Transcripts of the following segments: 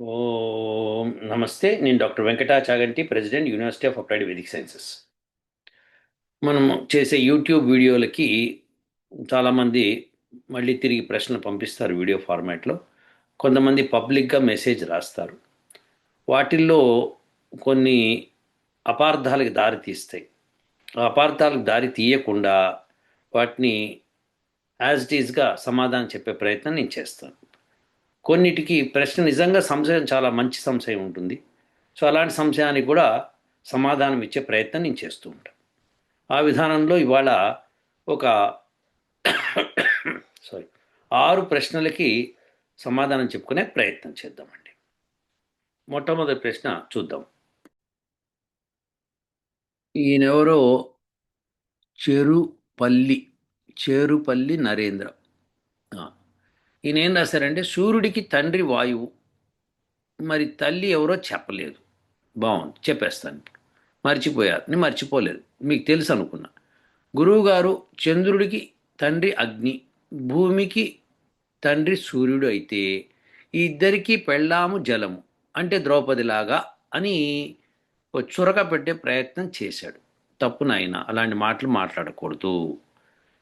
ఓం నమస్తే. నేను doctor Venkata Chaganti president university of applied Vedic sciences. మనం చేసే యూట్యూబ్ వీడియోలకి చాలామంది మళ్ళీ తిరిగి ప్రశ్నలు పంపిస్తారు వీడియో ఫార్మాట్లో. కొంతమంది పబ్లిక్గా మెసేజ్ రాస్తారు. వాటిల్లో కొన్ని అపార్థాలకు దారి తీస్తాయి. ఆ అపార్థాలకు దారి తీయకుండా వాటిని యాజ్ ఇట్ ఈజ్గా సమాధానం చెప్పే ప్రయత్నం నేను చేస్తాను. కొన్నిటికి ప్రశ్న నిజంగా సంశయం చాలా మంచి సంశయం ఉంటుంది. సో అలాంటి సంశయానికి కూడా సమాధానం ఇచ్చే ప్రయత్నం నేను చేస్తూ ఉంటాను. ఆ విధానంలో ఇవాళ ఒక సారీ ఆరు ప్రశ్నలకి సమాధానం చెప్పుకునే ప్రయత్నం చేద్దామండి. మొట్టమొదటి ప్రశ్న చూద్దాం. ఈయనెవరో? చెరుపల్లి చేరుపల్లి నరేంద్ర. ఈయన ఏం రాశారంటే సూర్యుడికి తండ్రి వాయువు. మరి తల్లి ఎవరో చెప్పలేదు. బాగుంది చెప్పేస్తాను. ఇప్పుడు మర్చిపోయారు నేను మర్చిపోలేదు. మీకు తెలుసు అనుకున్నా. గురువుగారు చంద్రుడికి తండ్రి అగ్ని భూమికి తండ్రి సూర్యుడు అయితే ఈ ఇద్దరికీ పెళ్ళాము జలము అంటే ద్రౌపదిలాగా అని ఓ చురక పెట్టే ప్రయత్నం చేశాడు. తప్పు నాయన అలాంటి మాటలు మాట్లాడకూడదు.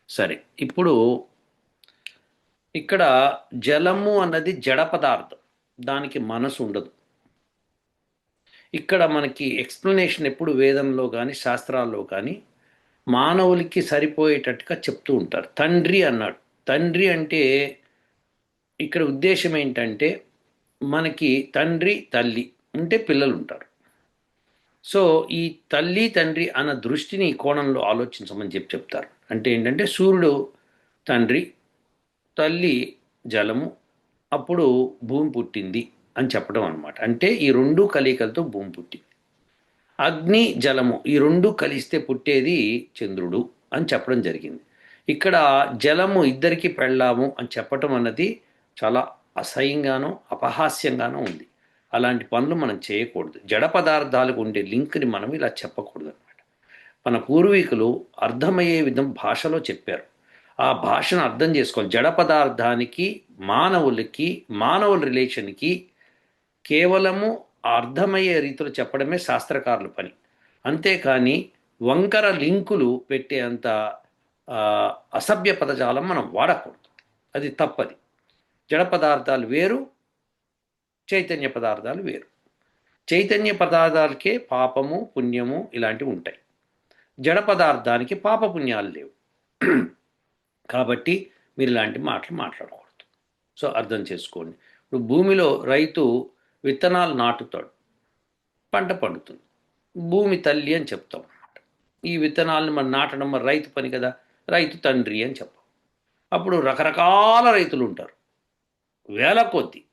సరే ఇప్పుడు ఇక్కడ జలము అన్నది జడ పదార్థం. దానికి మనసు ఉండదు. ఇక్కడ మనకి ఎక్స్ప్లెనేషన్ ఎప్పుడు వేదంలో కానీ శాస్త్రాల్లో కానీ మానవులకి సరిపోయేటట్టుగా చెప్తూ ఉంటారు. తండ్రి అన్నాడు. తండ్రి అంటే ఇక్కడ ఉద్దేశం ఏంటంటే మనకి తండ్రి తల్లి ఉంటే పిల్లలు ఉంటారు. సో ఈ తల్లి తండ్రి అన్న దృష్టిని ఈ కోణంలో ఆలోచించమని చెప్పి చెప్తారు. అంటే ఏంటంటే సూర్యుడు తండ్రి తల్లి జలము అప్పుడు భూమి పుట్టింది అని చెప్పడం అనమాట అంటే ఈ రెండు కలికలతో భూమి పుట్టింది. అగ్ని జలము ఈ రెండు కలిస్తే పుట్టేది చంద్రుడు అని చెప్పడం జరిగింది. ఇక్కడ జలము ఇద్దరికి పెళ్ళాము అని చెప్పటం అన్నది చాలా అసహ్యంగానో అపహాస్యంగానో ఉంది. అలాంటి పనులు మనం చేయకూడదు. జడ పదార్థాలకు ఉండే లింక్ని మనం ఇలా చెప్పకూడదు అనమాట మన పూర్వీకులు అర్థమయ్యే విధం భాషలో చెప్పారు. ఆ భాషను అర్థం చేసుకోవాలి. జడ పదార్థానికి మానవులకి మానవుల రిలేషన్కి కేవలము అర్థమయ్యే రీతిలో చెప్పడమే శాస్త్రకారుల పని. అంతేకాని వంకర లింకులు పెట్టే అంత అసభ్య పదజాలం మనం వాడకూడదు. అది తప్పది. జడ పదార్థాలు వేరు చైతన్య పదార్థాలు వేరు. చైతన్య పదార్థాలకే పాపము పుణ్యము ఇలాంటివి ఉంటాయి. జడ పదార్థానికి పాప పుణ్యాలు లేవు. కాబట్టి మీరు ఇలాంటి మాటలు మాట్లాడకూడదు. సో అర్థం చేసుకోండి. ఇప్పుడు భూమిలో రైతు విత్తనాలు నాటుతాడు. పంట పండుతుంది. భూమి తల్లి అని చెప్తాం అన్నమాట. ఈ విత్తనాలను మనం నాటడం మరి రైతు పని కదా? రైతు తండ్రి అని చెప్పాం. అప్పుడు రకరకాల రైతులు ఉంటారు. వేల కొద్ది.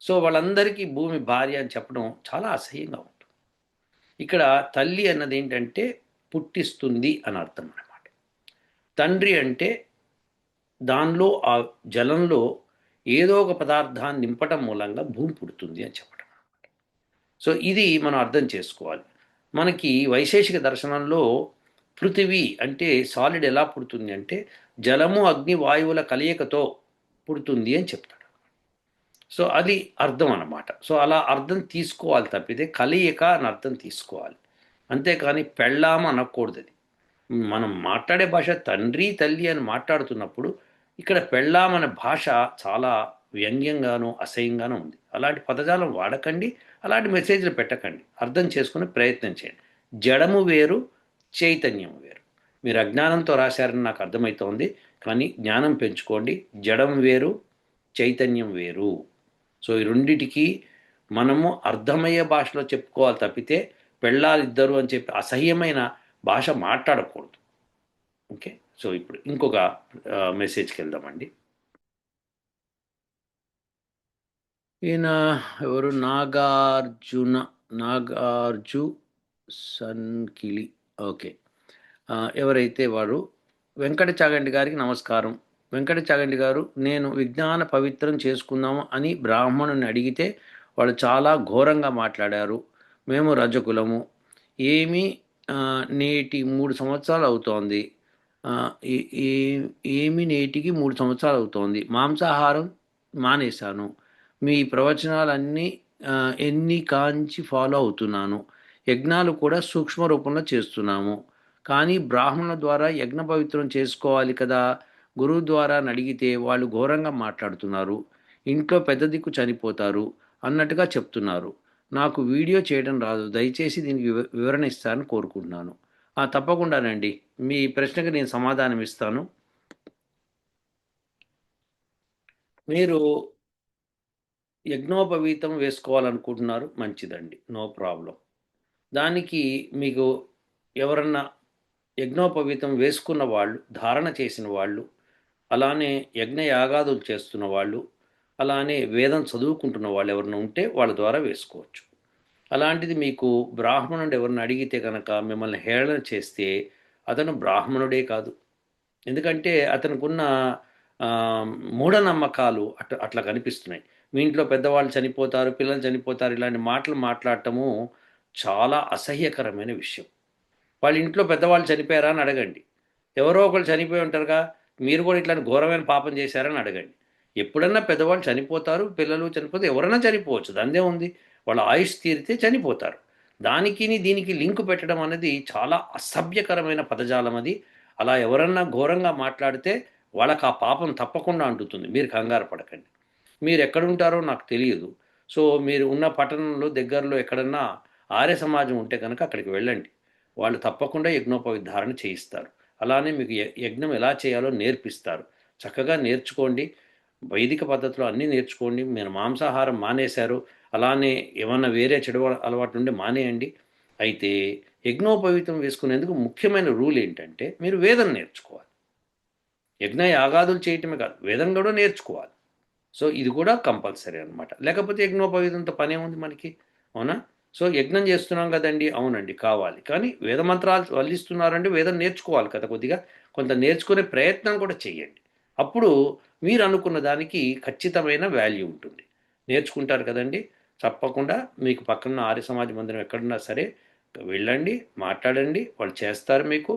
సో వాళ్ళందరికీ భూమి భార్య అని చెప్పడం చాలా అసహ్యంగా ఉంటుంది. ఇక్కడ తల్లి అన్నది ఏంటంటే పుట్టిస్తుంది అని అర్థం అన్నమాట. తండ్రి అంటే దానిలో ఆ జలంలో ఏదో ఒక పదార్థాన్ని నింపటం మూలంగా భూమి పుడుతుంది అని చెప్పడం సో ఇది మనం అర్థం చేసుకోవాలి. మనకి వైశేషిక దర్శనంలో పృథివీ అంటే సాలిడ్ ఎలా పుడుతుంది అంటే జలము అగ్ని వాయువుల కలయికతో పుడుతుంది అని చెప్తాడు. సో అది అర్థం అన్నమాట. సో అలా అర్థం తీసుకోవాలి తప్పితే కలయిక అని అర్థం తీసుకోవాలి. అంతేకాని పెళ్ళాము అనకూడదు అది. మనం మాట్లాడే భాష తండ్రి తల్లి అని మాట్లాడుతున్నప్పుడు ఇక్కడ పెళ్ళాం అనే భాష చాలా వ్యంగ్యంగానూ అసహ్యంగానూ ఉంది. అలాంటి పదజాలం వాడకండి అలాంటి మెసేజ్లు పెట్టకండి. అర్థం చేసుకునే ప్రయత్నం చేయండి. జడము వేరు చైతన్యం వేరు. మీరు అజ్ఞానంతో రాశారని నాకు అర్థమవుతోంది కానీ జ్ఞానం పెంచుకోండి. జడం వేరు చైతన్యం వేరు. సో ఈ రెండిటికి మనము అర్థమయ్యే భాషలో చెప్పుకోవాలి తప్పితే పెళ్ళాలిద్దరు అని చెప్పి అసహ్యమైన భాష మాట్లాడకూడదు. ఓకే? సో ఇప్పుడు ఇంకొక మెసేజ్కి వెళ్దామండి ఈయన ఎవరు? నాగార్జున నాగార్జు సన్కిలి. ఓకే. ఎవరైతే వారు? వెంకట చాగంటి గారికి నమస్కారం. వెంకట చాగంటి గారు నేను విజ్ఞాన పవిత్రం చేసుకుందాము అని బ్రాహ్మణుని అడిగితే వాళ్ళు చాలా ఘోరంగా మాట్లాడారు. మేము రజకులము. ఏమి నేటి మూడు సంవత్సరాలు అవుతోంది. ఏ- ఏమి నేటికి మూడు సంవత్సరాలు అవుతోంది. మాంసాహారం మానేశాను. మీ ప్రవచనాలన్నీ ఎన్ని కాంచి ఫాలో అవుతున్నాను. యజ్ఞాలు కూడా సూక్ష్మ రూపంలో చేస్తున్నాము. కానీ బ్రాహ్మణుల ద్వారా యజ్ఞ పవిత్రం చేసుకోవాలి కదా? గురువు ద్వారా అడిగితే వాళ్ళు ఘోరంగా మాట్లాడుతున్నారు. ఇంట్లో పెద్ద దిక్కు చనిపోతారు అన్నట్టుగా చెప్తున్నారు. నాకు వీడియో చేయడం రాదు. దయచేసి దీనికి వివ- వివరణ ఇస్తారని కోరుకుంటున్నాను. తప్పకుండానండి మీ ప్రశ్నకు నేను సమాధానం ఇస్తాను. మీరు యజ్ఞోపవీతం వేసుకోవాలనుకుంటున్నారు మంచిదండి. No problem. దానికి మీకు ఎవరన్నా యజ్ఞోపవీతం వేసుకున్న వాళ్ళు ధారణ చేసిన వాళ్ళు అలానే యజ్ఞ యాగాదులు చేస్తున్న వాళ్ళు అలానే వేదం చదువుకుంటున్న వాళ్ళు ఎవరైనా ఉంటే వాళ్ళ ద్వారా వేసుకోవచ్చు. అలాంటిది మీకు బ్రాహ్మణుడు ఎవరిని అడిగితే కనుక మిమ్మల్ని హేళన చేస్తే అతను బ్రాహ్మణుడే కాదు. ఎందుకంటే అతనుకున్న మూఢనమ్మకాలు అట్లా అట్లా కనిపిస్తున్నాయి. మీ ఇంట్లో పెద్దవాళ్ళు చనిపోతారు పిల్లలు చనిపోతారు ఇలాంటి మాటలు మాట్లాడటము చాలా అసహ్యకరమైన విషయం. వాళ్ళ ఇంట్లో పెద్దవాళ్ళు చనిపోయారా అని అడగండి. ఎవరో ఒకళ్ళు చనిపోయి ఉంటారుగా మీరు కూడా ఇట్లాంటి ఘోరమైన పాపం చేశారని అడగండి. ఎప్పుడన్నా పెద్దవాళ్ళు చనిపోతారు పిల్లలు చనిపోతే ఎవరైనా చనిపోవచ్చు దందే ఉంది. వాళ్ళ ఆయుష్ తీరితే చనిపోతారు. దానికి దీనికి లింక్ పెట్టడం అనేది చాలా అసభ్యకరమైన పదజాలం అది. అలా ఎవరన్నా ఘోరంగా మాట్లాడితే వాళ్ళకి ఆ పాపం తప్పకుండా అంటుతుంది. మీరు కంగారు పడకండి. మీరు ఎక్కడుంటారో నాకు తెలియదు. సో మీరు ఉన్న పట్టణంలో దగ్గరలో ఎక్కడన్నా ఆర్య సమాజం ఉంటే కనుక అక్కడికి వెళ్ళండి. వాళ్ళు తప్పకుండా యజ్ఞోపవి ధారణ చేయిస్తారు. అలానే మీకు యజ్ఞం ఎలా చేయాలో నేర్పిస్తారు. చక్కగా నేర్చుకోండి. వైదిక పద్ధతిలో అన్నీ నేర్చుకోండి. మీరు మాంసాహారం మానేశారు. అలానే ఏమన్నా వేరే చెడు అలవాటు ఉంటే మానేయండి. అయితే యజ్ఞోపవీతం వేసుకునేందుకు ముఖ్యమైన రూల్ ఏంటంటే మీరు వేదం నేర్చుకోవాలి. యజ్ఞ యాగాదులు చేయటమే కాదు వేదం కూడా నేర్చుకోవాలి. సో ఇది కూడా కంపల్సరీ అనమాట లేకపోతే యజ్ఞోపవీతంతో పనే ఉంది మనకి? అవునా? సో యజ్ఞం చేస్తున్నాం కదండి. అవునండి కావాలి. కానీ వేద మంత్రాలు వల్లిస్తున్నారంటే వేదం నేర్చుకోవాలి కదా కొద్దిగా. కొంత నేర్చుకునే ప్రయత్నం కూడా చేయండి అప్పుడు మీరు అనుకున్న దానికి ఖచ్చితమైన వాల్యూ ఉంటుంది. నేర్చుకుంటారు కదండి. తప్పకుండా మీకు పక్కన ఆర్య సమాజ మందిరం ఎక్కడున్నా సరే వెళ్ళండి మాట్లాడండి వాళ్ళు చేస్తారు మీకు.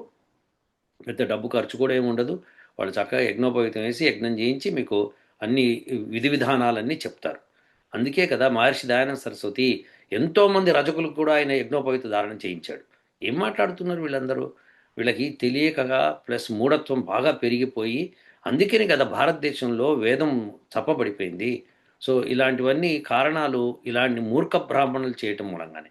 పెద్ద డబ్బు ఖర్చు కూడా ఏమి ఉండదు. వాళ్ళు చక్కగా యజ్ఞోపవితం వేసి యజ్ఞం చేయించి మీకు అన్ని విధి విధానాలన్నీ చెప్తారు. అందుకే కదా మహర్షి దయానంద సరస్వతి ఎంతోమంది రజకులకు కూడా ఆయన యజ్ఞోపవిత ధారణ చేయించాడు. ఏం మాట్లాడుతున్నారు వీళ్ళందరూ? వీళ్ళకి తెలియకగా ప్లస్ మూఢత్వం బాగా పెరిగిపోయి అందుకని కదా భారతదేశంలో వేదం చప్పబడిపోయింది. సో ఇలాంటివన్నీ కారణాలు ఇలాంటి మూర్ఖ బ్రాహ్మణులు చేయటం మూలంగానే.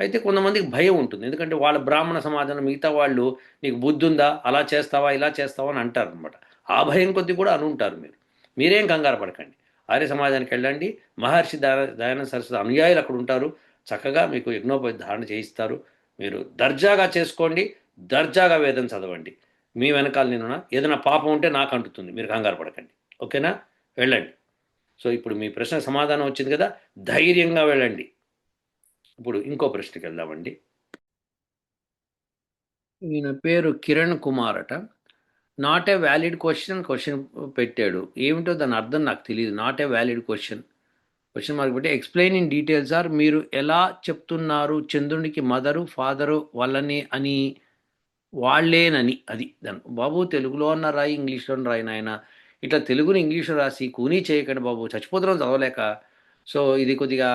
అయితే కొంతమందికి భయం ఉంటుంది. ఎందుకంటే వాళ్ళ బ్రాహ్మణ సమాజంలో మిగతా వాళ్ళు నీకు బుద్ధి ఉందా అలా చేస్తావా? ఇలా చేస్తావా? అని అంటారు అనమాట ఆ భయం కొద్దీ కూడా అని ఉంటారు మీరు. మీరేం కంగారు పడకండి. ఆర్య సమాజానికి వెళ్ళండి. మహర్షి దయా దయానంద సరస్వతి అనుయాయులు అక్కడ ఉంటారు. చక్కగా మీకు యజ్ఞోపతి ధారణ చేయిస్తారు. మీరు దర్జాగా చేసుకోండి. దర్జాగా వేదం చదవండి. మీ వెనకాల నేను ఏదైనా పాపం ఉంటే నాకు అంటుతుంది. మీరు కంగారు పడకండి. ఓకేనా? వెళ్ళండి. సో ఇప్పుడు మీ ప్రశ్న సమాధానం వచ్చింది కదా? ధైర్యంగా వెళ్ళండి. ఇప్పుడు ఇంకో ప్రశ్నకి వెళ్దామండి. ఈయన పేరు కిరణ్ కుమార్ అట. Not a valid question question పెట్టాడు. ఏమిటో దాని అర్థం నాకు తెలియదు not a valid question. Question mark పెట్టి ఎక్స్ప్లెయిన్ ఇన్ డీటెయిల్స్ ఆర్ మీరు ఎలా చెప్తున్నారు? చంద్రునికి మదరు ఫాదరు వాళ్ళని అని వాళ్ళేనని అది. దాని బాబు తెలుగులో అన్న రాయి ఇంగ్లీష్లో రాయి నాయన. ఇట్లా తెలుగుని ఇంగ్లీష్లో రాసి కూనీ చేయకండి బాబు చచ్చిపోతున్నాం చదవలేక. సో ఇది కొద్దిగా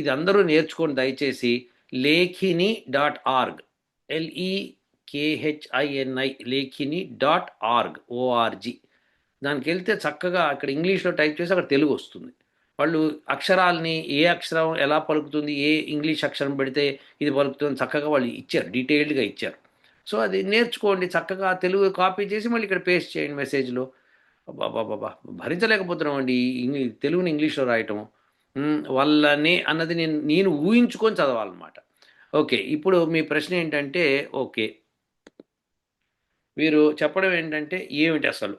ఇది అందరూ నేర్చుకోండి దయచేసి. Lekhini dot org. L E K H I N I Lekhini dot org O R G దానికి వెళ్తే చక్కగా అక్కడ ఇంగ్లీష్లో టైప్ చేసి అక్కడ తెలుగు వస్తుంది. వాళ్ళు అక్షరాలని ఏ అక్షరం ఎలా పలుకుతుంది ఏ ఇంగ్లీష్ అక్షరం పెడితే ఇది పలుకుతుంది చక్కగా వాళ్ళు ఇచ్చారు డీటెయిల్డ్గా ఇచ్చారు. సో అది నేర్చుకోండి చక్కగా తెలుగు కాపీ చేసి మళ్ళీ ఇక్కడ పేస్ట్ చేయండి మెసేజ్లో. బాబా భరించలేకపోతున్నాం అండి ఇంగ్లీ తెలుగుని ఇంగ్లీష్లో రాయటం వల్లనే అన్నది నేను నేను ఊహించుకొని చదవాలన్నమాట. ఓకే ఇప్పుడు మీ ప్రశ్న ఏంటంటే ఓకే. వీరు చెప్పడం ఏంటంటే ఏమిటి అసలు?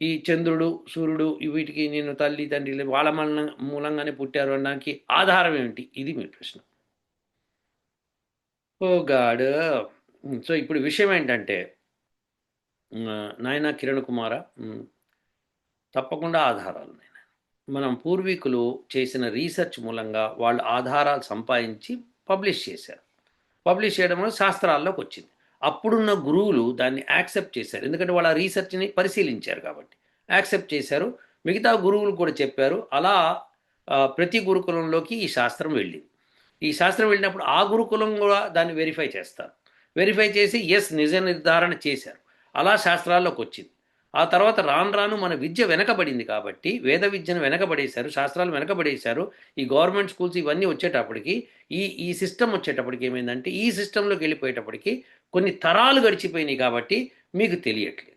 ఈ చంద్రుడు సూర్యుడు వీటికి నేను తల్లి తండ్రి వాళ్ళ మన మూలంగానే పుట్టారు అనడానికి ఆధారం ఏమిటి? ఇది మీ ప్రశ్న. ఓ గాడ్! సో ఇప్పుడు విషయం ఏంటంటే నాయన కిరణ్ కుమార తప్పకుండా ఆధారాలు నాయన మనం పూర్వీకులు చేసిన రీసెర్చ్ మూలంగా వాళ్ళు ఆధారాలు సంపాదించి పబ్లిష్ చేశారు. పబ్లిష్ చేయడం వల్ల శాస్త్రాల్లోకి వచ్చింది. అప్పుడున్న గురువులు దాన్ని యాక్సెప్ట్ చేశారు. ఎందుకంటే వాళ్ళ రీసెర్చ్ని పరిశీలించారు కాబట్టి. యాక్సెప్ట్ చేశారు. మిగతా గురువులు కూడా చెప్పారు. అలా ప్రతి గురుకులంలోకి ఈ శాస్త్రం వెళ్ళింది. ఈ శాస్త్రం వెళ్ళినప్పుడు ఆ గురుకులం కూడా దాన్ని వెరిఫై చేస్తారు. వెరిఫై చేసి ఎస్ నిజ నిర్ధారణ చేశారు. అలా శాస్త్రాల్లోకి వచ్చింది. ఆ తర్వాత రాను రాను మన విద్య వెనకబడింది కాబట్టి వేద విద్యను వెనకబడేశారు శాస్త్రాలు వెనకబడేశారు ఈ గవర్నమెంట్ స్కూల్స్ ఇవన్నీ వచ్చేటప్పటికి ఈ ఈ సిస్టమ్ వచ్చేటప్పటికి ఏమైందంటే ఈ సిస్టంలోకి వెళ్ళిపోయేటప్పటికి కొన్ని తరాలు గడిచిపోయినాయి కాబట్టి మీకు తెలియట్లేదు.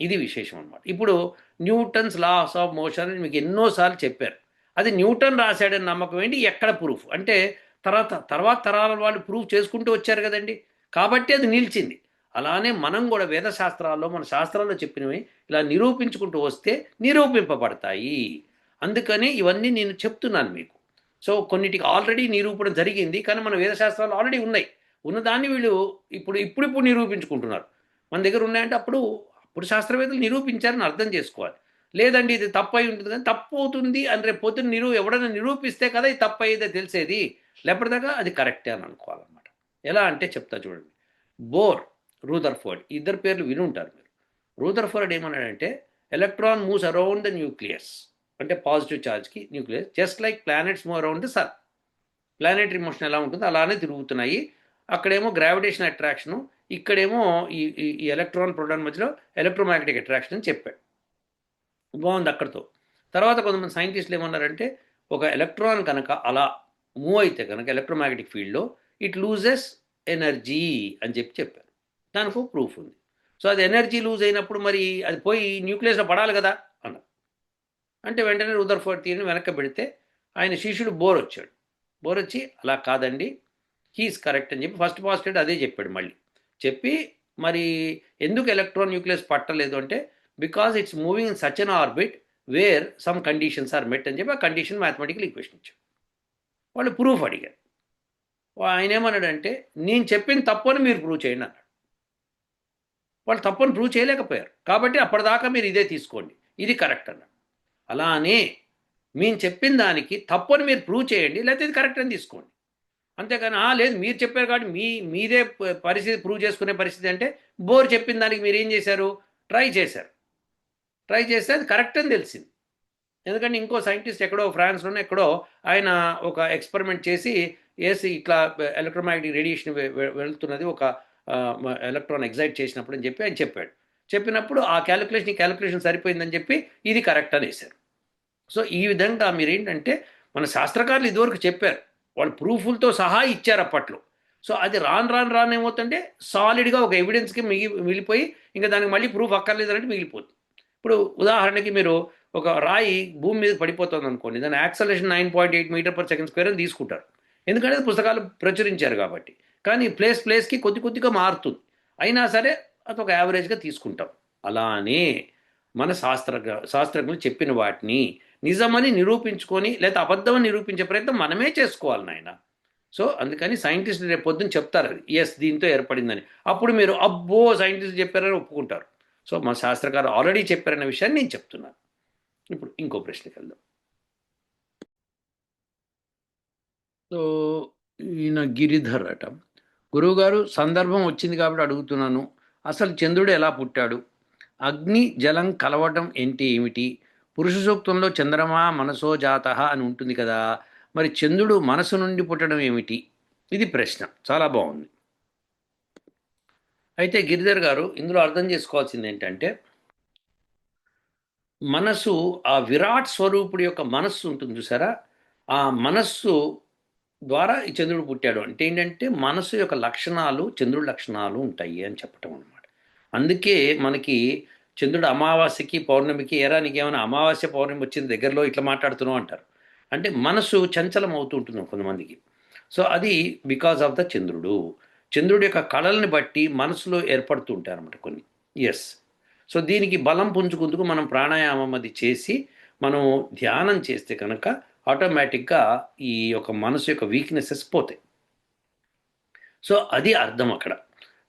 ఇది విశేషం అనమాట ఇప్పుడు న్యూటన్స్ లాస్ ఆఫ్ మోషన్ అని మీకు ఎన్నోసార్లు చెప్పారు. అది న్యూటన్ రాశాడని నమ్మకం ఏంటి? ఎక్కడ ప్రూఫ్? అంటే తర్వాత తర్వాత తరాల వాళ్ళు ప్రూఫ్ చేసుకుంటూ వచ్చారు కదండి. కాబట్టి అది నిలిచింది. అలానే మనం కూడా వేద శాస్త్రాల్లో మన శాస్త్రాల్లో చెప్పినవి ఇలా నిరూపించుకుంటూ వస్తే నిరూపింపబడతాయి. అందుకని ఇవన్నీ నేను చెప్తున్నాను మీకు. సో కొన్నిటికి ఆల్రెడీ నిరూపణ జరిగింది కానీ మన వేద శాస్త్రాలు ఆల్రెడీ ఉన్నాయి. ఉన్నదాన్ని వీళ్ళు ఇప్పుడు ఇప్పుడిప్పుడు నిరూపించుకుంటున్నారు. మన దగ్గర ఉన్నాయంటే అప్పుడు అప్పుడు శాస్త్రవేత్తలు నిరూపించారని అర్థం చేసుకోవాలి. లేదండి ఇది తప్పు అయి ఉంటుంది కానీ తప్పు అవుతుంది అని రేపు పొద్దున్న నిరూ ఎవడైనా నిరూపిస్తే కదా ఇది తప్పు అయ్యేదే తెలిసేది. లేకపోతే అది కరెక్టే అని అనుకోవాలన్నమాట. ఎలా అంటే చెప్తా చూడండి. బోర్ రూదర్ఫోర్డ్ ఇద్దరు పేర్లు విని ఉంటారు మీరు. రూదర్ఫోర్డ్ ఏమన్నాడంటే electron moves around the nucleus. అంటే positive ఛార్జ్కి nucleus. Just like planets move around the sun. Planetary motion ఎలా ఉంటుందో అలానే తిరుగుతున్నాయి. అక్కడేమో గ్రావిటేషన్ అట్రాక్షను ఇక్కడేమో ఈ ఈ- ఈ ఎలక్ట్రాన్ ప్రోటాన్ మధ్యలో ఎలక్ట్రోమాగ్నెటిక్ అట్రాక్షన్ అని చెప్పాడు. బాగుంది అక్కడితో. తర్వాత కొంతమంది సైంటిస్టులు ఏమన్నారంటే ఒక ఎలక్ట్రాన్ కనుక అలా మూవ్ అయితే కనుక ఎలక్ట్రోమాగ్నెటిక్ ఫీల్డ్లో ఇట్ లూజెస్ ఎనర్జీ అని చెప్పి చెప్పారు. దానికి ఒక ప్రూఫ్ ఉంది. సో అది ఎనర్జీ లూజ్ అయినప్పుడు మరి అది పోయి న్యూక్లియస్లో పడాలి కదా అన్నారు. అంటే వెంటనే రుదర్ఫోర్డ్ తీరిని వెనక్కి పెడితే ఆయన శిష్యుడు బోర్ వచ్చాడు. బోర్ వచ్చి అలా కాదండి హీస్ కరెక్ట్ అని చెప్పి ఫస్ట్ పాజిటివ్ అదే చెప్పాడు మళ్ళీ. చెప్పి మరి ఎందుకు ఎలక్ట్రాన్ న్యూక్లియస్ పట్టలేదు అంటే because it's moving in such an orbit where some conditions are met అని చెప్పి ఆ కండిషన్ మ్యాథమెటికల్ ఈక్వేషన్ ఇచ్చాడు. వాళ్ళు ప్రూఫ్ అడిగారు. ఆయన ఏమన్నాడంటే నేను చెప్పిన తప్పు అని మీరు ప్రూవ్ చేయండి అన్నాడు. వాళ్ళు తప్పని ప్రూవ్ చేయలేకపోయారు. కాబట్టి అప్పటిదాకా మీరు ఇదే తీసుకోండి. ఇది కరెక్ట్ అన్నాడు. అలానే మేము చెప్పిన దానికి తప్పని మీరు ప్రూవ్ చేయండి లేకపోతే ఇది కరెక్ట్ అని తీసుకోండి. అంతేకాని "ఆ, లేదు మీరు చెప్పారు కాబట్టి మీ మీదే పరిస్థితి ప్రూవ్ చేసుకునే పరిస్థితి అంటే బోర్ చెప్పిన దానికి మీరు ఏం చేశారు? ట్రై చేశారు. ట్రై చేస్తే అది కరెక్ట్ అని తెలిసింది. ఎందుకంటే ఇంకో సైంటిస్ట్ ఎక్కడో ఫ్రాన్స్లోనే ఎక్కడో ఆయన ఒక ఎక్స్పెరిమెంట్ చేసి వేసి ఇట్లా ఎలక్ట్రోమాగ్నెటిక్ రేడియేషన్ వెళ్తున్నది ఒక ఎలక్ట్రాన్ ఎగ్జైట్ చేసినప్పుడు అని చెప్పి ఆయన చెప్పాడు. చెప్పినప్పుడు ఆ క్యాలిక్యులేషన్ క్యాలిక్యులేషన్ సరిపోయిందని చెప్పి ఇది కరెక్ట్ అని వేశారు సో ఈ విధంగా మీరు ఏంటంటే మన శాస్త్రకారులు ఇదివరకు చెప్పారు. వాళ్ళు ప్రూఫ్లతో సహా ఇచ్చారు అప్పట్లో. సో అది రాను రాను రాను ఏమవుతుంటే సాలిడ్గా ఒక ఎవిడెన్స్కి మిగి మిగిలిపోయి ఇంకా దానికి మళ్ళీ ప్రూఫ్ అక్కర్లేదు అన్నట్టు మిగిలిపోతుంది. ఇప్పుడు ఉదాహరణకి మీరు ఒక రాయి భూమి మీద పడిపోతుంది అనుకోండి దాని acceleration nine point eight metre per second square అని తీసుకుంటారు. ఎందుకంటే పుస్తకాలు ప్రచురించారు కాబట్టి. కానీ ప్లేస్ ప్లేస్కి కొద్ది కొద్దిగా మారుతుంది. అయినా సరే అది ఒక యావరేజ్గా తీసుకుంటాం. అలానే మన శాస్త్ర శాస్త్రజ్ఞులు చెప్పిన వాటిని నిజమని నిరూపించుకొని లేదా అబద్ధమని నిరూపించే ప్రయత్నం మనమే చేసుకోవాలి నాయన. సో అందుకని సైంటిస్టులు రేపు పొద్దున్న చెప్తారు ఎస్ దీంతో ఏర్పడిందని. అప్పుడు మీరు అబ్బో సైంటిస్ట్ చెప్పారని ఒప్పుకుంటారు. సో మా శాస్త్రకారు ఆల్రెడీ చెప్పారన్న విషయాన్ని నేను చెప్తున్నాను. ఇప్పుడు ఇంకో ప్రశ్నకి వెళ్దాం. సో ఈయన గిరిధర్ అట. గురువుగారు సందర్భం వచ్చింది కాబట్టి అడుగుతున్నాను. అసలు చంద్రుడు ఎలా పుట్టాడు? అగ్ని జలం కలవటం ఏంటి ఏమిటి? పురుష సూక్తంలో చంద్రమా మనసో జాత అని ఉంటుంది కదా. మరి చంద్రుడు మనసు నుండి పుట్టడం ఏమిటి? ఇది ప్రశ్న. చాలా బాగుంది. అయితే గిరిధర్ గారు ఇందులో అర్థం చేసుకోవాల్సింది ఏంటంటే మనసు ఆ విరాట్ స్వరూపుడి యొక్క మనస్సు ఉంటుంది చూసారా? ఆ మనస్సు ద్వారా ఈ చంద్రుడు పుట్టాడు. అంటే ఏంటంటే మనసు యొక్క లక్షణాలు చంద్రుడి లక్షణాలు ఉంటాయి అని చెప్పటం అనమాట అందుకే మనకి చంద్రుడు అమావాస్యకి పౌర్ణమికి ఏరా నీకేమైనా అమావాస్య పౌర్ణమి వచ్చిన దగ్గరలో ఇట్లా మాట్లాడుతున్నావు అంటారు. అంటే మనసు చంచలం అవుతూ ఉంటుంది కొంతమందికి. సో అది బికాజ్ ఆఫ్ ద చంద్రుడు. చంద్రుడి యొక్క కళల్ని బట్టి మనసులో ఏర్పడుతూ ఉంటారు అనమాట కొన్ని. ఎస్ సో దీనికి బలం పుంజుకుందుకు మనం ప్రాణాయామం అది చేసి మనం ధ్యానం చేస్తే కనుక ఆటోమేటిక్గా ఈ యొక్క మనసు యొక్క వీక్నెసెస్ పోతాయి. సో అది అర్థం అక్కడ.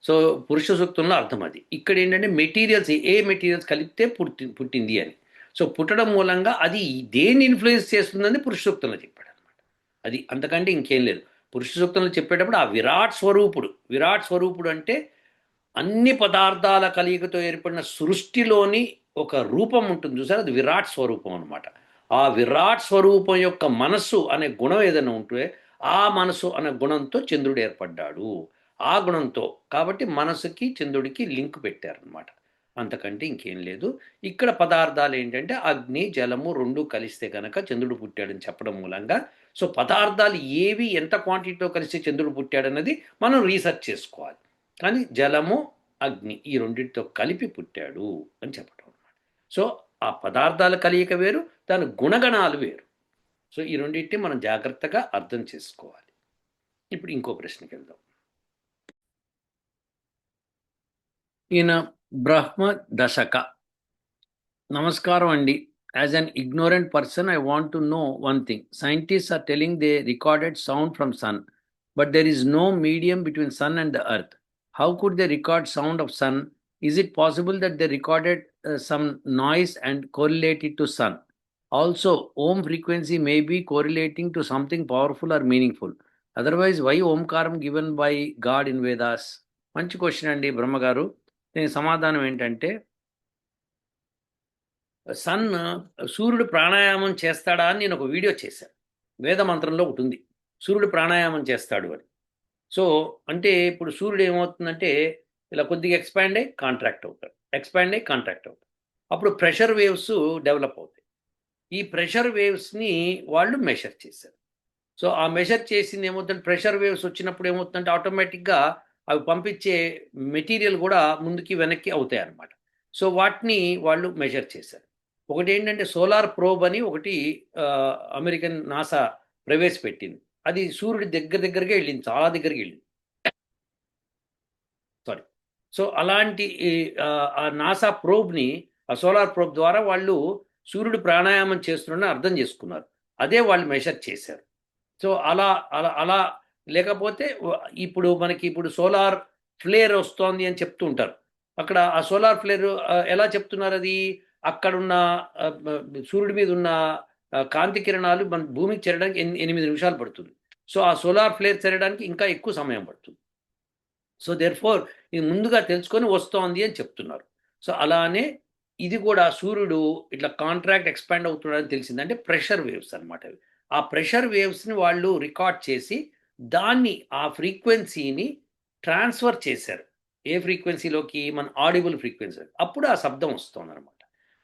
సో పురుష సూక్తంలో అర్థం అది. ఇక్కడ ఏంటంటే మెటీరియల్స్ ఏ మెటీరియల్స్ కలిపితే పుట్టి పుట్టింది అని. సో పుట్టడం మూలంగా అది దేన్ని ఇన్ఫ్లుయెన్స్ చేస్తుందని పురుష సూక్తంలో చెప్పాడు అనమాట అది అంతకంటే ఇంకేం లేదు. పురుష సూక్తంలో చెప్పేటప్పుడు ఆ విరాట్ స్వరూపుడు విరాట్ స్వరూపుడు అంటే అన్ని పదార్థాల కలయికతో ఏర్పడిన సృష్టిలోని ఒక రూపం ఉంటుంది. చూసారు? అది విరాట్ స్వరూపం అనమాట ఆ విరాట్ స్వరూపం యొక్క మనస్సు అనే గుణం ఏదైనా ఉంటే ఆ మనసు అనే గుణంతో చంద్రుడు ఏర్పడ్డాడు. ఆ గుణంతో. కాబట్టి మనసుకి చంద్రుడికి లింక్ పెట్టారనమాట అంతకంటే ఇంకేం లేదు. ఇక్కడ పదార్థాలు ఏంటంటే అగ్ని జలము రెండు కలిస్తే కనుక చంద్రుడు పుట్టాడని చెప్పడం మూలంగా. సో పదార్థాలు ఏవి ఎంత క్వాంటిటీతో కలిసి చంద్రుడు పుట్టాడన్నది మనం రీసెర్చ్ చేసుకోవాలి. కానీ జలము అగ్ని ఈ రెండింటితో కలిపి పుట్టాడు అని చెప్పడం అనమాట సో ఆ పదార్థాల కలియక వేరు దాని గుణగణాలు వేరు. సో ఈ రెండింటిని మనం జాగ్రత్తగా అర్థం చేసుకోవాలి. ఇప్పుడు ఇంకో ప్రశ్నకి వెళ్దాం. ఈయన బ్రహ్మ దశక. నమస్కారం అండి. As an ignorant person I want to know one thing scientist are telling they recorded sound from sun but there is no medium between sun and the how could they record sound of sun is it possible that they recorded some noise and correlated to sun also Om frequency may be correlating to something powerful or meaningful otherwise why Omkaram given by God in Vedas మంచి question అండి బ్రహ్మగారు. దీనికి సమాధానం ఏంటంటే sun uh, సూర్యుడు ప్రాణాయామం చేస్తాడా అని నేను ఒక వీడియో చేశాను. వేద మంత్రంలో ఒకటి ఉంది. సూర్యుడు ప్రాణాయామం చేస్తాడు అని. సో అంటే ఇప్పుడు సూర్యుడు ఏమవుతుందంటే ఇలా కొద్దిగా ఎక్స్పాండ్ అయ్యి కాంట్రాక్ట్ అవుతాడు. ఎక్స్పాండ్ అయ్యి కాంట్రాక్ట్ అవుతాడు. అప్పుడు ప్రెషర్ వేవ్స్ డెవలప్ అవుతాయి. ఈ ప్రెషర్ వేవ్స్ని వాళ్ళు మెషర్ చేశారు. సో ఆ మెషర్ చేసింది ఏమవుతుందంటే ప్రెషర్ వేవ్స్ వచ్చినప్పుడు ఏమవుతుందంటే ఆటోమేటిక్గా అవి పంపించే మెటీరియల్ కూడా ముందుకి వెనక్కి అవుతాయి అన్నమాట. సో వాటిని వాళ్ళు మెజర్ చేశారు. ఒకటి ఏంటంటే సోలార్ ప్రోబ్ అని ఒకటి అమెరికన్ నాసా ప్రవేశపెట్టింది. అది సూర్యుడి దగ్గర దగ్గరకే వెళ్ళింది చాలా దగ్గరికి వెళ్ళింది. సారీ సో అలాంటి ఆ నాసా ప్రోబ్ని ఆ సోలార్ ప్రోబ్ ద్వారా వాళ్ళు సూర్యుడు ప్రాణాయామం చేస్తున్నాడని అర్థం చేసుకున్నారు. అదే వాళ్ళు మెషర్ చేశారు. సో అలా అలా అలా లేకపోతే ఇప్పుడు మనకి ఇప్పుడు సోలార్ ఫ్లేర్ వస్తోంది అని చెప్తూ ఉంటారు. అక్కడ ఆ సోలార్ ఫ్లేర్ ఎలా చెప్తున్నారు అది? అక్కడున్న సూర్యుడి మీద ఉన్న కాంతి కిరణాలు మన భూమికి చేరడానికి ఎనిమిది నిమిషాలు పడుతుంది. సో ఆ సోలార్ ఫ్లేర్ చేరడానికి ఇంకా ఎక్కువ సమయం పడుతుంది. సో దేర్ ఫోర్ ఇది ముందుగా తెలుసుకొని వస్తోంది అని చెప్తున్నారు. సో అలానే ఇది కూడా సూర్యుడు ఇట్లా కాంట్రాక్ట్ ఎక్స్పాండ్ అవుతున్నాడని తెలిసింది. అంటే ప్రెషర్ వేవ్స్ అనమాట ఆ ప్రెషర్ వేవ్స్ని వాళ్ళు రికార్డ్ చేసి దాన్ని ఆ ఫ్రీక్వెన్సీని ట్రాన్స్ఫర్ చేశారు. ఏ ఫ్రీక్వెన్సీలోకి? మన ఆడిబుల్ ఫ్రీక్వెన్సీ. అప్పుడు ఆ శబ్దం వస్తుంది అనమాట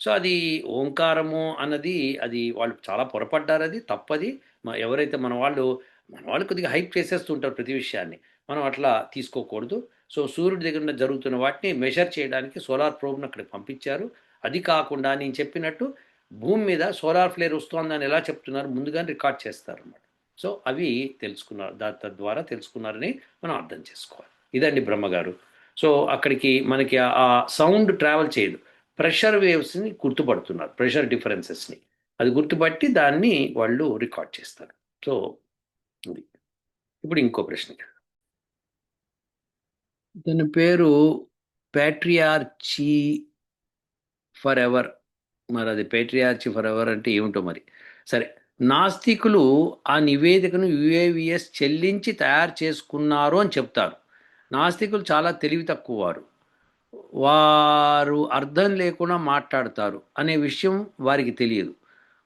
సో అది ఓంకారము అన్నది అది వాళ్ళు చాలా పొరపడ్డారు అది తప్పది. ఎవరైతే మన వాళ్ళు మన వాళ్ళు కొద్దిగా హైప్ చేసేస్తుంటారు ప్రతి విషయాన్ని. మనం అట్లా తీసుకోకూడదు. సో సూర్యుడి దగ్గర జరుగుతున్న వాటిని మెషర్ చేయడానికి సోలార్ ప్రోబ్ను అక్కడికి పంపించారు. అది కాకుండా నేను చెప్పినట్టు భూమి మీద సోలార్ ఫ్లేర్ వస్తుందని ఎలా చెప్తున్నారు ముందుగానే రికార్డ్ చేస్తారు అన్నమాట సో అవి తెలుసుకున్నారు దా తద్వారా తెలుసుకున్నారని మనం అర్థం చేసుకోవాలి. ఇదండి బ్రహ్మగారు. సో అక్కడికి మనకి ఆ సౌండ్ ట్రావెల్ చేయదు. ప్రెషర్ వేవ్స్ని గుర్తుపడుతున్నారు. ప్రెషర్ డిఫరెన్సెస్ని అది గుర్తుపట్టి దాన్ని వాళ్ళు రికార్డ్ చేస్తారు. సో ఇది ఇప్పుడు ఇంకో ప్రశ్న. దాని పేరు ప్యాట్రియార్చి ఫర్ ఎవర్ మరి అది పేట్రియార్చి ఫర్ ఎవర్ అంటే ఏమిటో మరి? సరే నాస్తికులు ఆ నివేదికను యుఏవిఎస్ చెల్లించి తయారు చేసుకున్నారు అని చెప్తారు. నాస్తికులు చాలా తెలివి తక్కువ వారు. వారు అర్థం లేకుండా మాట్లాడతారు అనే విషయం వారికి తెలియదు.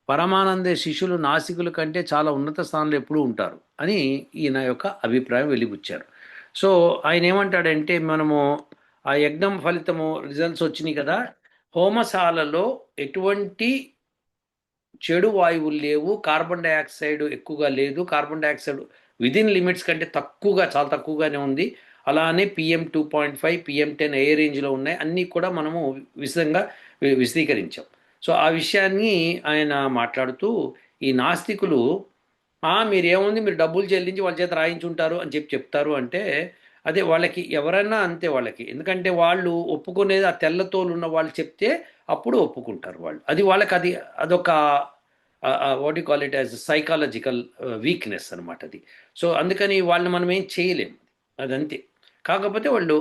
పరమానంద శిష్యులు నాసికులు కంటే చాలా ఉన్నత స్థానంలో ఎప్పుడూ ఉంటారు అని ఈయన యొక్క అభిప్రాయం వెలిబుచ్చారు. సో ఆయన ఏమంటాడంటే మనము ఆ యజ్ఞం ఫలితము రిజల్ట్స్ వచ్చినాయి కదా హోమశాలలో ఎటువంటి చెడు వాయువులు లేవు కార్బన్ డైఆక్సైడ్ ఎక్కువగా లేదు కార్బన్ డైఆక్సైడ్ విదిన్ లిమిట్స్ కంటే తక్కువగా చాలా తక్కువగానే ఉంది. అలానే PM two point five PM ten ఏ రేంజ్లో ఉన్నాయి. అన్నీ కూడా మనము విశదంగా విశదీకరించాం. సో ఆ విషయాన్ని ఆయన మాట్లాడుతూ ఈ నాస్తికులు మీరేముంది? మీరు డబ్బులు చెల్లించి వాళ్ళ చేత రాయించుంటారు అని చెప్పి చెప్తారు అంటే అదే వాళ్ళకి ఎవరైనా అంతే వాళ్ళకి. ఎందుకంటే వాళ్ళు ఒప్పుకునేది ఆ తెల్లతోలు ఉన్న వాళ్ళు చెప్తే అప్పుడు ఒప్పుకుంటారు వాళ్ళు. అది వాళ్ళకి అది అదొక what you call it as psychological weakness అనమాట అది. సో అందుకని వాళ్ళని మనం ఏం చేయలేము అదంతే. కాకపోతే వాళ్ళు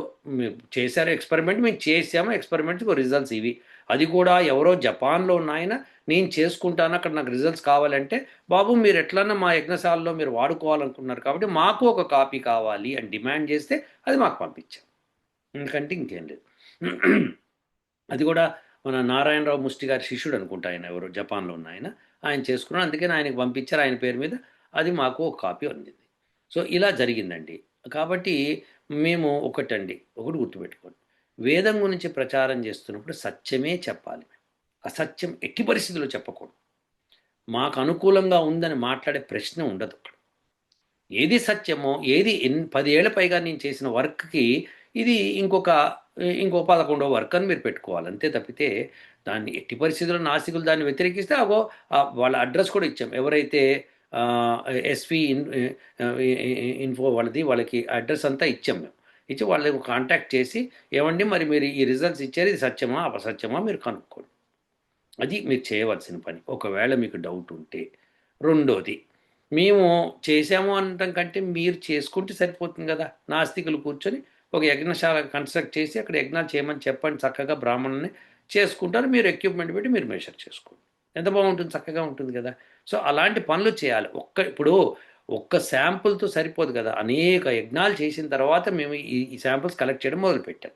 చేశారు ఎక్స్పెరిమెంట్ మేము చేసాము ఎక్స్పెరిమెంట్స్ రిజల్ట్స్ ఇవి. అది కూడా ఎవరో జపాన్లో ఉన్న ఆయన నేను చేసుకుంటాను అక్కడ నాకు రిజల్ట్స్ కావాలంటే బాబు మీరు ఎట్లన్నా మా యజ్ఞశాలలో మీరు వాడుకోవాలనుకున్నారు కాబట్టి మాకు ఒక కాపీ కావాలి అని డిమాండ్ చేస్తే అది మాకు పంపించాం ఎందుకంటే ఇంకేం లేదు. అది కూడా మన నారాయణరావు ముష్టి గారి శిష్యుడు అనుకుంటా ఆయన ఎవరు జపాన్లో ఉన్న ఆయన. ఆయన చేసుకున్నాడు. అందుకని ఆయనకు పంపించారు. ఆయన పేరు మీద అది మాకు ఒక కాపీ అందింది. సో ఇలా జరిగిందండి. కాబట్టి మేము ఒకటండి. ఒకటి గుర్తుపెట్టుకోండి. వేదం గురించి ప్రచారం చేస్తున్నప్పుడు సత్యమే చెప్పాలి. అసత్యం ఎట్టి పరిస్థితుల్లో చెప్పకూడదు. మాకు అనుకూలంగా ఉందని మాట్లాడే ప్రశ్న ఉండదు అక్కడ. ఏది సత్యమో ఏది ఎన్ పదేళ్ళ పైగా నేను చేసిన వర్క్కి ఇది ఇంకొక ఇంకో పదకొండో వర్క్ అని మీరు పెట్టుకోవాలి. అంతే తప్పితే దాన్ని ఎట్టి పరిస్థితుల్లో నాస్తికులు దాన్ని వ్యతిరేకిస్తే అగో వాళ్ళ అడ్రస్ కూడా ఇచ్చాం. ఎవరైతే ఎస్వి ఇన్ ఇన్ఫో వాళ్ళది వాళ్ళకి అడ్రస్ అంతా ఇచ్చాం మేము. ఇచ్చి వాళ్ళని కాంటాక్ట్ చేసి ఏమండి మరి మీరు ఈ రిజల్ట్స్ ఇచ్చారు ఇది సత్యమా అపసత్యమా మీరు కనుక్కోండి. అది మీరు చేయవలసిన పని. ఒకవేళ మీకు డౌట్ ఉంటే. రెండోది మేము చేసాము అనటం కంటే మీరు చేసుకుంటే సరిపోతుంది కదా. నాస్తికులు కూర్చొని ఒక యజ్ఞశాల కన్స్ట్రక్ట్ చేసి అక్కడ యజ్ఞాలు చేయమని చెప్పండి చక్కగా బ్రాహ్మణుని చేసుకుంటారు. మీరు ఎక్విప్మెంట్ పెట్టి మీరు మెషర్ చేసుకోండి. ఎంత బాగుంటుంది చక్కగా ఉంటుంది కదా. సో అలాంటి పనులు చేయాలి. ఒక్క ఇప్పుడు ఒక్క శాంపుల్తో సరిపోదు కదా. అనేక యజ్ఞాలు చేసిన తర్వాత మేము ఈ ఈ శాంపుల్స్ కలెక్ట్ చేయడం మొదలుపెట్టాం.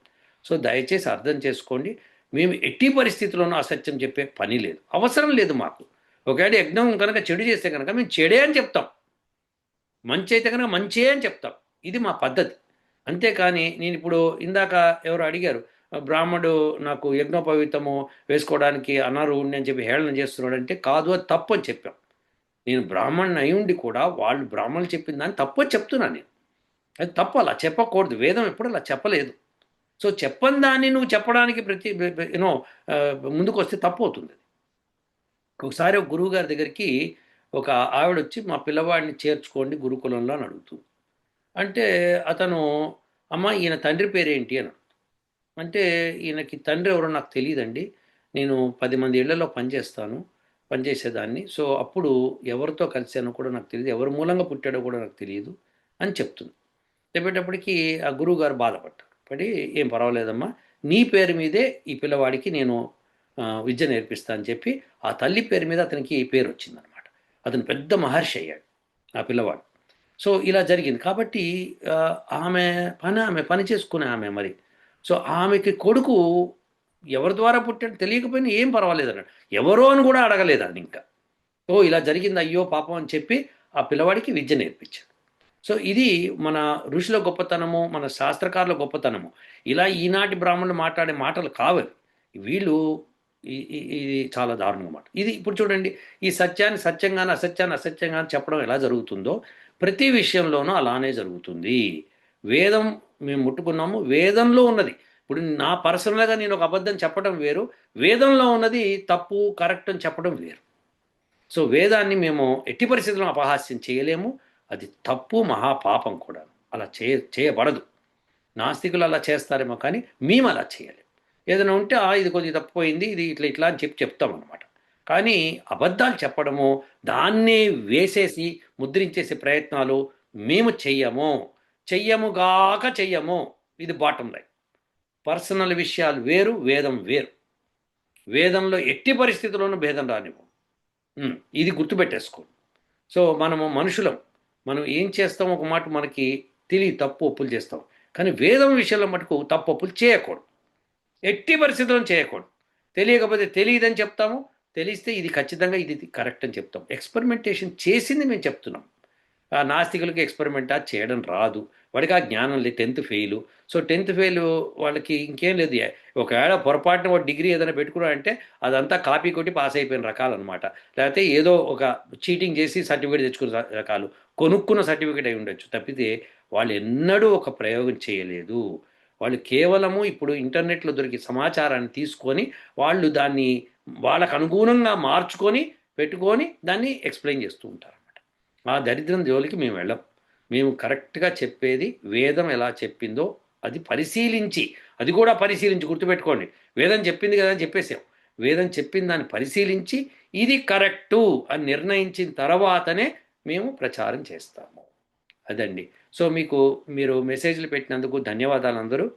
సో దయచేసి అర్థం చేసుకోండి. మేము ఎట్టి పరిస్థితుల్లోనూ అసత్యం చెప్పే పని లేదు. అవసరం లేదు మాకు. ఒకవేళ యజ్ఞం కనుక చెడు చేస్తే కనుక మేము చెడే అని చెప్తాం. మంచి అయితే కనుక మంచి అని చెప్తాం. ఇది మా పద్ధతి. అంతేకాని నేను ఇప్పుడు ఇందాక ఎవరు అడిగారు బ్రాహ్మడు నాకు యజ్ఞోపవితము వేసుకోవడానికి అనర్హుడిని అని చెప్పి హేళన చేస్తున్నాడు అంటే కాదు అది తప్పు అని చెప్పాం. నేను బ్రాహ్మణ్ అయి ఉండి కూడా వాళ్ళు బ్రాహ్మణులు చెప్పిన దాన్ని తప్పు చెప్తున్నాను నేను. అది తప్పు అలా చెప్పకూడదు. వేదం ఎప్పుడు అలా చెప్పలేదు. సో చెప్పని దాన్ని నువ్వు చెప్పడానికి ప్రతి యూనో ముందుకు వస్తే తప్పు అవుతుంది ఒకసారి ఒక గురువు గారి దగ్గరికి ఒక ఆవిడ వచ్చి మా పిల్లవాడిని చేర్చుకోండి గురుకులంలో అని అడుగుతుంది. అంటే అతను అమ్మ ఈయన తండ్రి పేరేంటి అని అంటే ఈయనకి తండ్రి ఎవరో నాకు తెలియదండి. నేను పది మంది ఇళ్ళలో పనిచేస్తాను. పనిచేసేదాన్ని సో అప్పుడు ఎవరితో కలిశానో కూడా నాకు తెలియదు ఎవరి మూలంగా పుట్టాడో కూడా నాకు తెలియదు అని చెప్తుంది చెప్పేటప్పటికి ఆ గురువు గారు బాధపడ్డారు. పడి ఏం పర్వాలేదమ్మా. నీ పేరు మీదే ఈ పిల్లవాడికి నేను విద్య నేర్పిస్తా అని చెప్పి ఆ తల్లి పేరు మీద అతనికి పేరు వచ్చిందనమాట. అతను పెద్ద మహర్షి అయ్యాడు ఆ పిల్లవాడు. సో ఇలా జరిగింది. కాబట్టి ఆమె పని ఆమె పని చేసుకునే ఆమె మరి. సో ఆమెకి కొడుకు ఎవరి ద్వారా పుట్టాడు తెలియకపోయినా ఏం పర్వాలేదు అన్నాడు. ఎవరో అని కూడా అడగలేదు అది ఇంకా. ఓ ఇలా జరిగింది అయ్యో పాపం అని చెప్పి ఆ పిల్లవాడికి విద్య నేర్పించాడు. సో ఇది మన ఋషుల గొప్పతనము మన శాస్త్రకారుల గొప్పతనము. ఇలా ఈనాటి బ్రాహ్మణులు మాట్లాడే మాటలు కావాలి వీళ్ళు ఇది చాలా దారుణం మాట ఇది ఇప్పుడు చూడండి ఈ సత్యాన్ని సత్యంగానే అసత్యాన్ని అసత్యంగా చెప్పడం ఎలా జరుగుతుందో ప్రతి విషయంలోనూ అలానే జరుగుతుంది. వేదం మేము ముట్టుకున్నాము వేదంలో ఉన్నది. ఇప్పుడు నా పర్సనల్గా నేను ఒక అబద్ధం చెప్పడం వేరు వేదంలో ఉన్నది తప్పు కరెక్ట్ అని చెప్పడం వేరు. సో వేదాన్ని మేము ఎట్టి పరిస్థితుల్లో అపహాస్యం చేయలేము. అది తప్పు మహాపాపం కూడా. అలా చేయ చేయబడదు. నాస్తికులు అలా చేస్తారేమో కానీ మేము అలా చేయలేము ఏదైనా ఉంటే ఇది కొద్దిగా తప్పిపోయింది ఇది ఇట్లా ఇట్లా అని చెప్పి చెప్తాం అనమాట కానీ అబద్ధాలు చెప్పడము దాన్నే వేసేసి ముద్రించేసే ప్రయత్నాలు మేము చెయ్యము. చెయ్యముగాక చెయ్యము. ఇది బాటం లైన్ పర్సనల్ విషయాలు వేరు వేదం వేరు. వేదంలో ఎట్టి పరిస్థితుల్లోనూ భేదం రానివ్వం ఇది గుర్తుపెట్టేసుకో సో మనము మనుషులం. మనం ఏం చేస్తాం? ఒక మాట మనకి తెలియ తప్పు ఒప్పులు చేస్తాం. కానీ వేదం విషయంలో మటుకు తప్పు ఒప్పులు చేయకూడదు. ఎట్టి పరిస్థితులను చేయకూడదు. తెలియకపోతే తెలియదని చెప్తాము. తెలిస్తే ఇది ఖచ్చితంగా ఇది కరెక్ట్ అని చెప్తాం ఎక్స్పెరిమెంటేషన్ చేసింది మేము చెప్తున్నాం. ఆ నాస్తికులకి ఎక్స్పెరిమెంట్ చేయడం రాదు. వాడికి ఆ జ్ఞానం లేదు. Tenth fail. So tenth fail వాళ్ళకి ఇంకేం లేదు. ఒకవేళ పొరపాటున ఒక డిగ్రీ ఏదైనా పెట్టుకున్నా అంటే అదంతా కాపీ కొట్టి పాస్ అయిపోయిన రకాలన్నమాట లేకపోతే ఏదో ఒక చీటింగ్ చేసి సర్టిఫికేట్ తెచ్చుకున్న రకాలు. కొనుక్కున్న సర్టిఫికేట్ అయి ఉండొచ్చు. తప్పితే వాళ్ళు ఎన్నడూ ఒక ప్రయోగం చేయలేదు. వాళ్ళు కేవలము ఇప్పుడు ఇంటర్నెట్లో దొరికి సమాచారాన్ని తీసుకొని వాళ్ళు దాన్ని వాళ్ళకు అనుగుణంగా మార్చుకొని పెట్టుకొని దాన్ని ఎక్స్ప్లెయిన్ చేస్తూ ఉంటారు అనమాట ఆ దరిద్రం జోలికి మేము వెళ్ళం. మేము కరెక్ట్గా చెప్పేది వేదం ఎలా చెప్పిందో అది పరిశీలించి అది కూడా పరిశీలించి గుర్తుపెట్టుకోండి. వేదం చెప్పింది కదా అని చెప్పేసాం వేదం చెప్పిన దాన్ని పరిశీలించి ఇది కరెక్టు అని నిర్ణయించిన తర్వాతనే మేము ప్రచారం చేస్తాము. అదండి. సో మీకు మీరు మెసేజ్లు పెట్టినందుకు ధన్యవాదాలు అందరూ.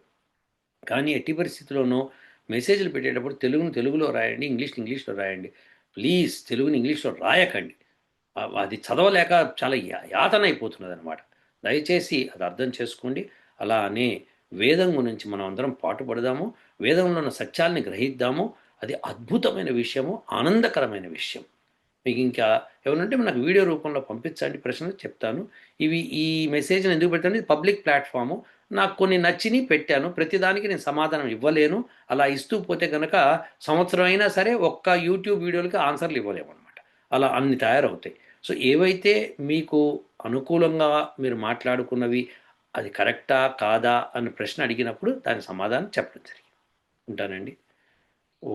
కానీ ఎట్టి పరిస్థితుల్లోనూ మెసేజ్లు పెట్టేటప్పుడు తెలుగును తెలుగులో రాయండి ఇంగ్లీష్ ఇంగ్లీష్లో రాయండి. ప్లీజ్ తెలుగుని ఇంగ్లీష్లో రాయకండి. అది చదవలేక చాలా యాతన అయిపోతున్నది అనమాట దయచేసి అది అర్థం చేసుకోండి. అలానే వేదం గురించి మనం అందరం పాటుపడదాము. వేదంలో ఉన్న సత్యాల్ని గ్రహిద్దాము. అది అద్భుతమైన విషయము ఆనందకరమైన విషయం. మీకు ఇంకా ఏమనంటే నాకు వీడియో రూపంలో పంపించండి ప్రశ్నలు చెప్తాను. ఇవి ఈ మెసేజ్ని ఎందుకు పెడతాను? ఇది పబ్లిక్ ప్లాట్ఫాము. నాకు కొన్ని నచ్చిని పెట్టాను. ప్రతిదానికి నేను సమాధానం ఇవ్వలేను. అలా ఇస్తూ పోతే కనుక సంవత్సరం అయినా సరే ఒక్క యూట్యూబ్ వీడియోలకి ఆన్సర్లు ఇవ్వలేము అనమాట అలా అన్ని తయారవుతాయి. సో ఏవైతే మీకు అనుకూలంగా మీరు మాట్లాడుకున్నవి అది కరెక్టా కాదా అని ప్రశ్న అడిగినప్పుడు దాని సమాధానం చెప్పడం జరిగింది. ఉంటానండి. ఓ